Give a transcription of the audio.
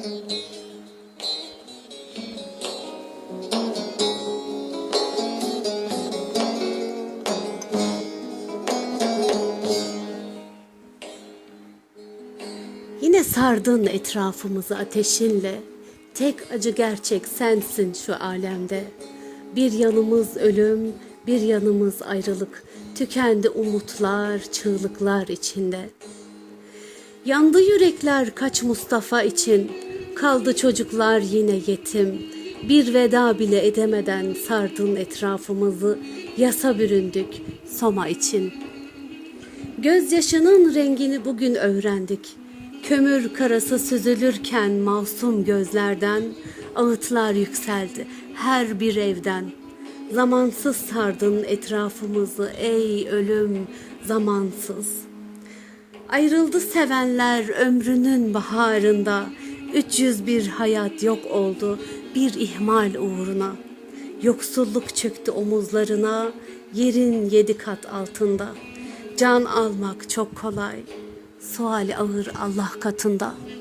Yine sardın etrafımızı ateşinle. Tek acı gerçek sensin şu alemde. Bir yanımız ölüm, bir yanımız ayrılık. Tükendi umutlar, çığlıklar içinde. Yandı yürekler kaç Mustafa için. Kaldı çocuklar yine yetim. Bir veda bile edemeden sardın etrafımızı. Yasa büründük Soma için. Gözyaşının rengini bugün öğrendik. Kömür karası süzülürken masum gözlerden ağıtlar yükseldi her bir evden. Zamansız sardın etrafımızı ey ölüm zamansız. Ayrıldı sevenler ömrünün baharında. 301 hayat yok oldu bir ihmal uğruna. Yoksulluk çöktü omuzlarına, yerin yedi kat altında. Can almak çok kolay, suali ağır Allah katında.''